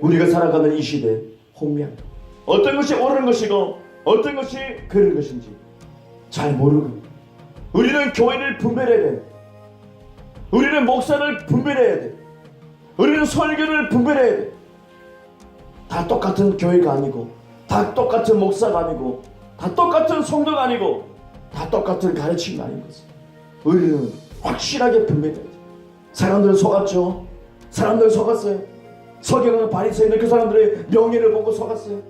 우리가 살아가는 이 시대 혼미한 어떤 것이 옳은 것이고 어떤 것이 그른 것인지 잘 모르고 우리는 교회를 분별해야 돼. 우리는 목사를 분별해야 돼. 우리는 설교를 분별해야 돼. 다 똑같은 교회가 아니고 다 똑같은 목사가 아니고 다 똑같은 성도가 아니고 다 똑같은 가르침이 아닌 것을 우리는 확실하게 분별해야 돼. 사람들은 속았죠. 사람들은 속았어요. 서경은 바리새인은 그 사람들의 명예를 보고 속았어요.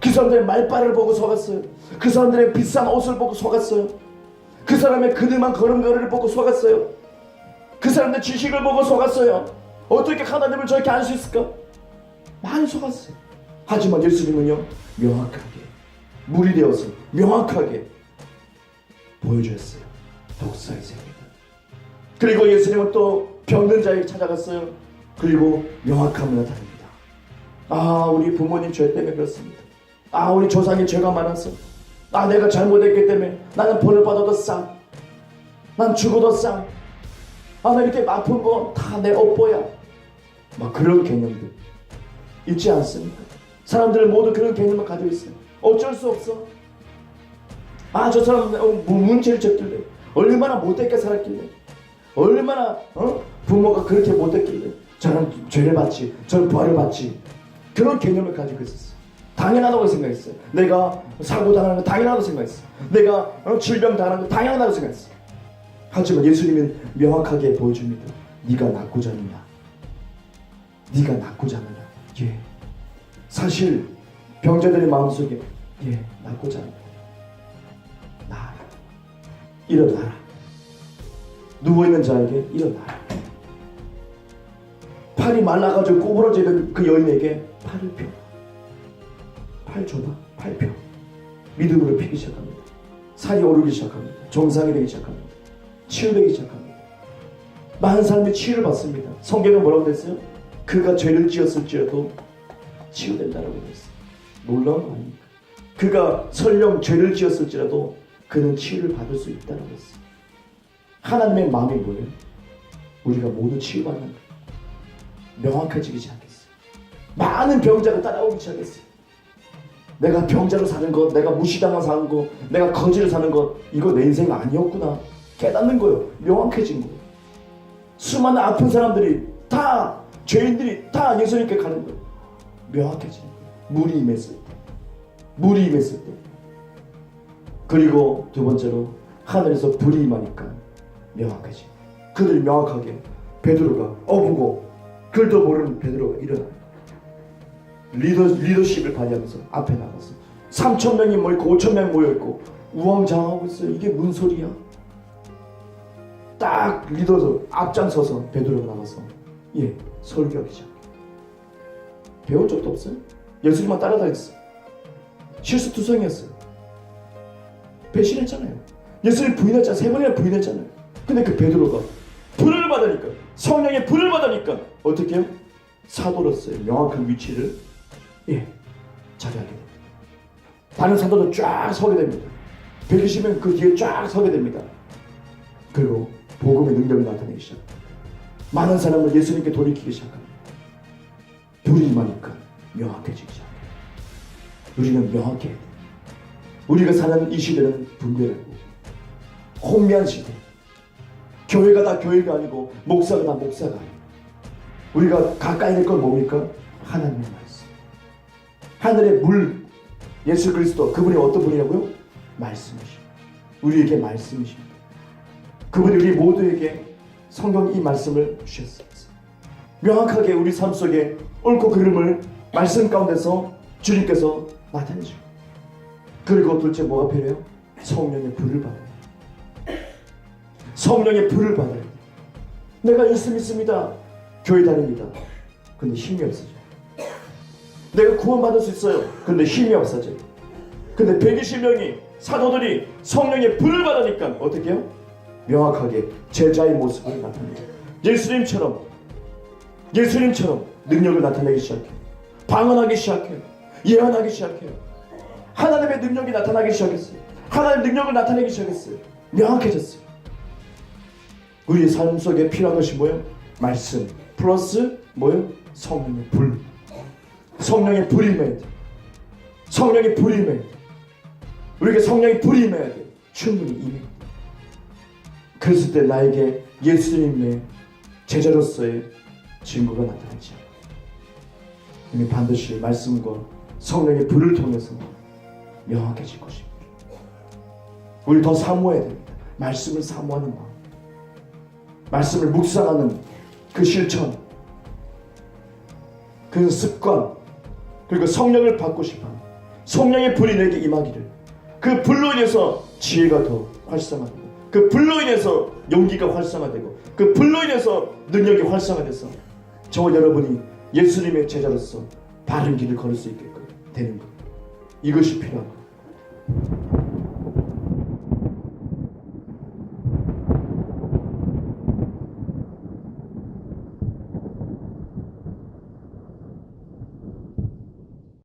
그 사람들의 말발을 보고 속았어요. 그 사람들의 비싼 옷을 보고 속았어요. 그 사람의 그늘만 걸음걸이를 보고 속았어요. 그 사람들 지식을 보고 속았어요. 어떻게 하나님을 저렇게 알 수 있을까? 많이 속았어요. 하지만 예수님은요 명확하게 물이 되어서 명확하게 보여주었어요. 독사의 세계를. 그리고 예수님은 또 병든 자에게 찾아갔어요. 그리고 명확함을 나타냅니다. 아 우리 부모님 죄 때문에 그렇습니다. 아 우리 조상이 죄가 많아서 아 내가 잘못했기 때문에 나는 벌을 받아도 싸. 난 죽어도 싸. 아 나 이렇게 아픈 거 다 내 업보야. 막 그런 개념들 있지 않습니까? 사람들은 모두 그런 개념을 가지고 있어요. 어쩔 수 없어. 아 저 사람 어, 뭐 문제를 졌길래 얼마나 못됐게 살았길래 얼마나 어? 부모가 그렇게 못됐길래 저는 죄를 받지 저는 벌을 받지 그런 개념을 가지고 있었어요. 당연하다고 생각했어요. 내가 사고 당하는 거 당연하다고 생각했어요. 내가 어, 질병 당하는 거 당연하다고 생각했어요. 하지만 예수님은 명확하게 보여줍니다. 네가 낫고자 하느냐? 네가 낫고자 하느냐? 예. 사실 병자들의 마음속에 예, 낫고자 합니다. 나아라. 일어나라. 누워있는 자에게 일어나라. 팔이 말라가지고 꼬부러지는 그 여인에게 팔을 펴. 팔 줘봐. 팔 펴. 믿음으로 피기 시작합니다. 살이 오르기 시작합니다. 정상이 되기 시작합니다. 치유되기 시작합니다. 많은 사람이 치유를 받습니다. 성경은 뭐라고 됐어요? 그가 죄를 지었을지라도 치유된다라고 됐어요. 놀라운 거 아닙니까? 그가 설령 죄를 지었을지라도 그는 치유를 받을 수 있다라고 했어요. 하나님의 마음이 뭐예요? 우리가 모두 치유받는 거예요. 명확해지기 시작했어요. 많은 병자가 따라오기 시작했어요. 내가 병자로 사는 것, 내가 무시당한 사는 것, 내가 거지를 사는 것, 이거 내 인생 아니었구나. 깨닫는 거예요. 명확해진 거예요. 수많은 아픈 사람들이 다 죄인들이 다 예수님께 가는 거예요. 명확해지는 거예요. 물이 임했을 때, 물이 임했을 때. 그리고 두 번째로 하늘에서 불이 임하니까 명확해지. 그들이 명확하게 베드로가 어부고 글도 모르는 베드로가 일어나. 리더 리더십을 발휘하면서 앞에 나가서 3천 명이 모여 있고 5천 명 모여 있고 우왕좌왕하고 있어요. 이게 무슨 소리야? 딱 리더서 앞장서서 베드로가 나가서 예 설교하기 시작. 배운 적도 없어요. 예수님만 따라다녔어. 실수투성이었어요. 배신했잖아요. 예수님 부인했잖아요. 세 번이나 부인했잖아요. 근데 그 베드로가 불을 받으니까 성령의 불을 받으니까 어떻게 해요? 사도로서의 명확한 위치를 예 자리하게 됩니다. 다른 사도도 쫙 서게 됩니다. 120명 그 뒤에 쫙 서게 됩니다. 그리고 복음의 능력이 나타나기 시작합니다. 많은 사람을 예수님께 돌이키기 시작합니다. 임하니까 명확해지기 시작합니다. 우리는 명확해야 돼. 우리가 사는 이 시대는 분별하고 혼미한 시대. 교회가 다 교회가 아니고 목사가 다 목사가 아니고 우리가 가까이 될 건 뭡니까? 하나님의 말씀. 하늘의 물 예수 그리스도 그분이 어떤 분이냐고요? 말씀이십니다. 우리에게 말씀이십니다. 그분이 우리 모두에게 성경 이 말씀을 주셨습니다. 명확하게 우리 삶 속에 옳고 그름을 말씀 가운데서 주님께서 나타내시고 그리고 둘째 뭐가 필요해요? 성령의 불을 받아요. 성령의 불을 받아요. 내가 예수 믿습니다. 교회 다닙니다. 근데 힘이 없어져요. 내가 구원받을 수 있어요. 근데 힘이 없어져요. 근데 120명이 사도들이 성령의 불을 받으니까 어떻게 해요? 명확하게 제자의 모습을 나타내요. 예수님처럼 예수님처럼 능력을 나타내기 시작해요. 방언하기 시작해요. 예언하기 시작해요. 하나님의 능력이 나타나기 시작했어요. 하나님의 능력을 나타내기 시작했어요. 명확해졌어요. 우리의 삶 속에 필요한 것이 뭐예요? 말씀 플러스 뭐예요? 성령의 불. 성령의 불이 임해야 돼. 성령의 불이 임해야 돼. 우리에게 성령의 불이 임해야 돼. 충분히 임해. 그랬을 때 나에게 예수님의 제자로서의 증거가 나타나지. 우리 반드시 말씀과 성령의 불을 통해서 명확해질 것입니다. 우리 더 사모해야 됩니다. 말씀을 사모하는 마음. 말씀을 묵상하는 그 실천. 그 습관. 그리고 성령을 받고 싶어. 성령의 불이 내게 임하기를. 그 불로 인해서 지혜가 더 활성화되고 그 불로 인해서 용기가 활성화되고 그 불로 인해서 능력이 활성화돼서 저와 여러분이 예수님의 제자로서 바른 길을 걸을 수 있게끔 되는 것. 이것이 것.